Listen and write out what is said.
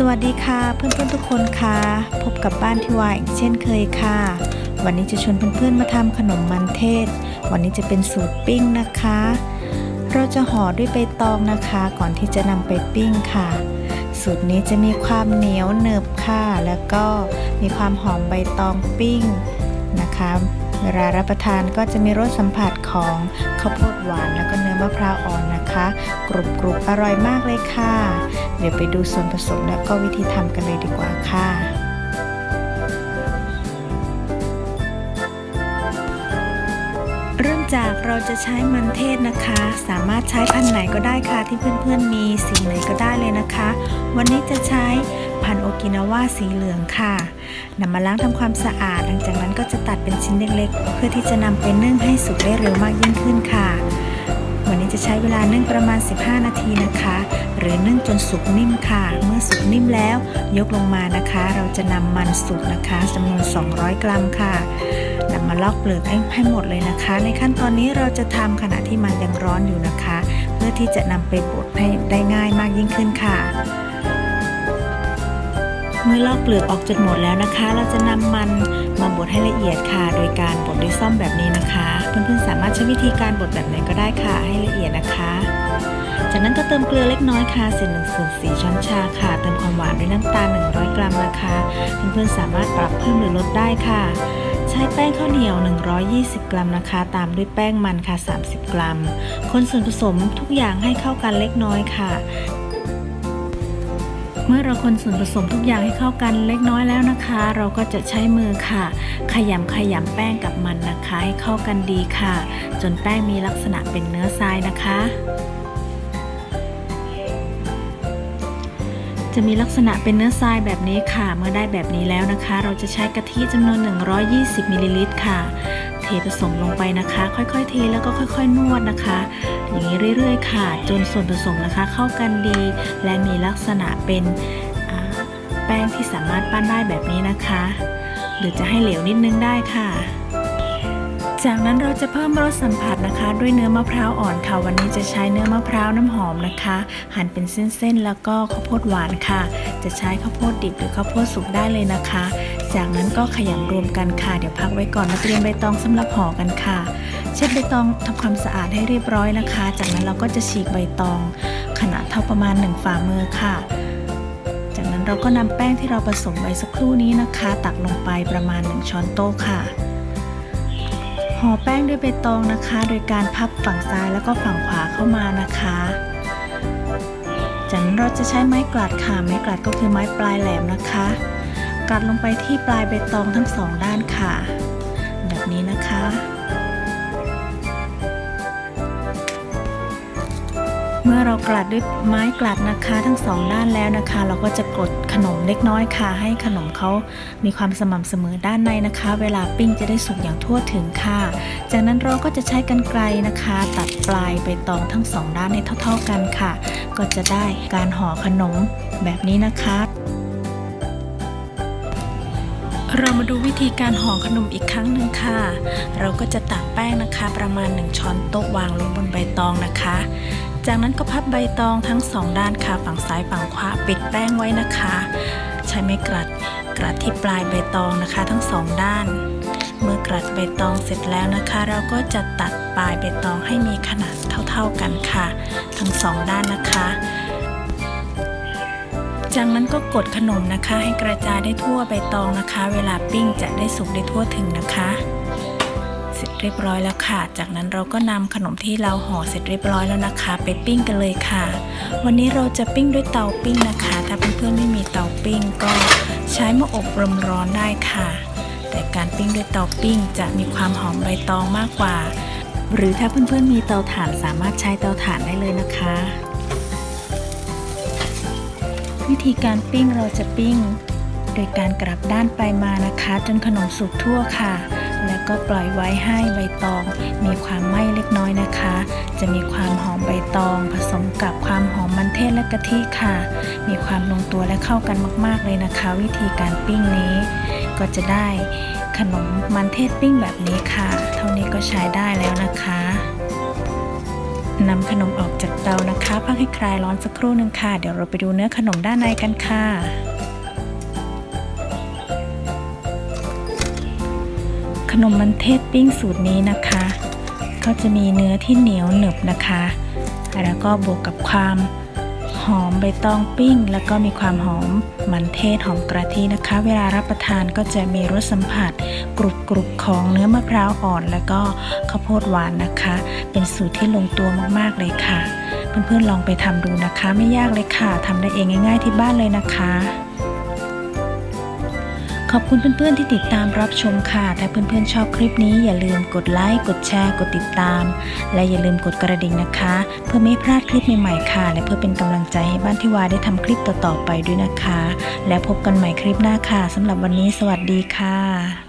สวัสดีค่ะเพื่อนๆทุกคนค่ะ พบกับบ้านที่วายอีกเช่นเคยค่ะ วันนี้จะชวนเพื่อนๆมาทำขนมมันเทศ วันนี้จะเป็นสูตรปิ้งนะคะ เราจะห่อด้วยใบตองนะคะ ก่อนที่จะนำไปปิ้งค่ะ สูตรนี้จะมีความเหนียวหนึบค่ะ แล้วก็มีความหอมใบตองปิ้งนะคะ เวลารับประทานก็จะมีรสสัมผัสของข้าวโพดหวานแล้วก็เนื้อมะพร้าวอ่อนนะคะ กรุบกรุบอร่อยมากเลยค่ะ เดี๋ยวไปดูส่วนผสมและก็วิธีทำกันเลยดีกว่าค่ะเริ่มจากเราจะใช้มันเทศนะคะ สามารถใช้พันไหนก็ได้ค่ะที่เพื่อนๆมีสีไหนก็ได้เลยนะคะ วันนี้จะใช้พันโอกินาว่าสีเหลืองค่ะนำมาล้างทำความสะอาด หลังจากนั้นก็จะตัดเป็นชิ้นเล็กๆ เพื่อที่จะนำไปนึ่งให้สุกได้เร็วมากยิ่งขึ้นค่ะ วันนี้จะใช้เวลานึ่งประมาณ 15 นาทีนะคะ หรือนึ่งจนสุกนิ่มค่ะ เมื่อสุกนิ่มแล้ว ยกลงมานะคะ เราจะนำมันสุกนะคะจำนวน 200 กรัมค่ะนำมาลอกเปลือกให้หมดเลยนะคะ ในขั้นตอนนี้เราจะทำขณะที่มันยังร้อนอยู่นะคะ เพื่อที่จะนำไปบดให้ได้ง่ายมากยิ่งขึ้นค่ะเมื่อลอกเปลือกออกจนหมดแล้วนะคะ เราจะนำมันมาบดให้ละเอียดค่ะ โดยการบดด้วยซ่อมแบบนี้นะคะ เพื่อนๆสามารถใช้วิธีการบดแบบไหนก็ได้ค่ะ ให้ละเอียดนะคะ จากนั้นก็เติมเกลือเล็กน้อยค่ะเศษหนึ่งส่วนสี่ช้อนชาค่ะ เติมความหวานด้วยน้ำตาล 100 กรัมนะคะเพื่อนๆสามารถปรับเพิ่มหรือลดได้ค่ะ ใช้แป้งข้าวเหนียว 120 กรัมนะคะ ตามด้วยแป้งมันค่ะ 30 กรัม คนส่วนผสมทุกอย่างให้เข้ากันเล็กน้อยค่ะเมื่อเราคนส่วนผสมทุกอย่างให้เข้ากันเล็กน้อยแล้วนะคะ เราก็จะใช้มือค่ะ ขยำขยำแป้งกับมันนะคะ ให้เข้ากันดีค่ะ จนแป้งมีลักษณะเป็นเนื้อทรายนะคะ จะมีลักษณะเป็นเนื้อทรายแบบนี้ค่ะ เมื่อได้แบบนี้แล้วนะคะ เราจะใช้กะทิจำนวน 120มิลลิลิตรค่ะ เทผสมลงไปนะคะ ค่อยๆเทแล้วก็ค่อย ๆ นวดนะคะ อย่างนี้เรื่อยๆ ค่ะ จนส่วนผสมนะคะ เข้ากันดี และมีลักษณะเป็นแป้งที่สามารถปั้นได้แบบนี้นะคะ หรือจะให้เหลวนิดนึงได้ค่ะ จากนั้นเราจะเพิ่มรสสัมผัสนะคะ ด้วยเนื้อมะพร้าวอ่อนค่ะ วันนี้จะใช้เนื้อมะพร้าวน้ำหอมนะคะ หั่นเป็นเส้นๆแล้วก็ข้าวโพดหวานค่ะ จะใช้ข้าวโพดดิบหรือข้าวโพดสุกได้เลยนะคะ จากนั้นก็ขยำรวมกันค่ะ เดี๋ยวพักไว้ก่อนมาเตรียมใบตองสำหรับห่อกันค่ะ เช็ดใบตองทำความสะอาดให้เรียบร้อยนะคะ จากนั้นเราก็จะฉีกใบตอง ขนาดเท่าประมาณ 1 ฝ่ามือค่ะจากนั้นเราก็นำแป้งที่เราผสมไว้สักครู่นี้นะคะ ตักลงไปประมาณ 1 ช้อนโต๊ะค่ะ ห่อแป้งด้วยใบตองนะคะ โดยการพับฝั่งซ้ายแล้วก็ฝั่งขวาเข้ามานะคะ จากนั้นเราจะใช้ไม้กลัดค่ะ ไม้กลัดก็คือไม้ปลายแหลมนะคะกลัดลงไปที่ปลายใบตองทั้งสองด้านค่ะ แบบนี้นะคะ เมื่อเรากลัดด้วยไม้กลัดนะคะ ทั้งสองด้านแล้วนะคะ เราก็จะกดขนมเล็กน้อยค่ะ ให้ขนมเขามีความสม่ำเสมอด้านในนะคะ เวลาปิ้งจะได้สุกอย่างทั่วถึงค่ะ จากนั้นเราก็จะใช้กรรไกรนะคะ ตัดปลายใบตองทั้งสองด้านให้เท่า ๆกันค่ะ ก็จะได้การห่อขนมแบบนี้นะคะเรามาดูวิธีการห่อขนมอีกครั้งหนึ่งค่ะ เราก็จะตักแป้งนะคะ ประมาณ 1 ช้อนโต๊ะวางลงบนใบตองนะคะ จากนั้นก็พับใบตองทั้งสองด้านค่ะฝั่งซ้ายฝั่งขวาปิดแป้งไว้นะคะ ใช้ไม้กลัดกลัดที่ปลายใบตองนะคะ ทั้งสองด้าน เมื่อกลัดใบตองเสร็จแล้วนะคะ เราก็จะตัดปลายใบตองให้มีขนาดเท่าๆกันค่ะ ทั้งสองด้านนะคะ จากนั้นก็กดขนมนะคะ ให้กระจายได้ทั่วใบตองนะคะ เวลาปิ้งจะได้สุกได้ทั่วถึงนะคะ เสร็จเรียบร้อยแล้วค่ะ จากนั้นเราก็นำขนมที่เราห่อเสร็จเรียบร้อยแล้วนะคะ ไปปิ้งกันเลยค่ะ วันนี้เราจะปิ้งด้วยเตาปิ้งนะคะ ถ้าเพื่อนๆไม่มีเตาปิ้งก็ใช้หม้ออบลมร้อนได้ค่ะ แต่การปิ้งด้วยเตาปิ้งจะมีความหอมใบตองมากกว่า หรือถ้าเพื่อนๆมีเตาถ่านสามารถใช้เตาถ่านได้เลยนะคะ วิธีการปิ้งเราจะปิ้ง โดยการกลับด้านไปมานะคะ จนขนมสุกทั่วค่ะ แล้วก็ปล่อยไว้ให้ใบตอง มีความไหม้เล็กน้อยนะคะ จะมีความหอมใบตอง ผสมกับความหอมมันเทศและกะทิค่ะ มีความลงตัวและเข้ากันมากๆเลยนะคะ วิธีการปิ้งนี้ ก็จะได้ขนมมันเทศปิ้งแบบนี้ค่ะ เท่านี้ก็ใช้ได้แล้วนะคะนำขนมออกจากเตานะคะพักให้คลายร้อนสักครู่หนึ่งค่ะ เดี๋ยวเราไปดูเนื้อขนมด้านในกันค่ะ ขนมมันเทศปิ้งสูตรนี้นะคะ ก็จะมีเนื้อที่เหนียวหนึบนะคะ แล้วก็บวกกับความหอมใบตองปิ้ง แล้วก็มีความหอมมันเทศหอมกะทินะคะ เวลารับประทานก็จะมีรสสัมผัสกรุบกรุบของเนื้อมะพร้าวอ่อน แล้วก็ข้าวโพดหวานนะคะ เป็นสูตรที่ลงตัวมากๆเลยค่ะ เพื่อนๆลองไปทำดูนะคะ ไม่ยากเลยค่ะทำได้เองง่าย ๆ ที่บ้านเลยนะคะ ขอบคุณเพื่อนๆที่ติดตามรับชมค่ะ ถ้าเพื่อนๆชอบคลิปนี้อย่าลืมกดไลค์ กดแชร์ กดติดตาม และอย่าลืมกดกระดิ่งนะคะ เพื่อไม่พลาดคลิปใหม่ๆค่ะ และเพื่อเป็นกำลังใจให้บ้านทิวาได้ทำคลิปต่อๆไปด้วยนะคะ และพบกันใหม่คลิปหน้าค่ะสำหรับวันนี้สวัสดีค่ะ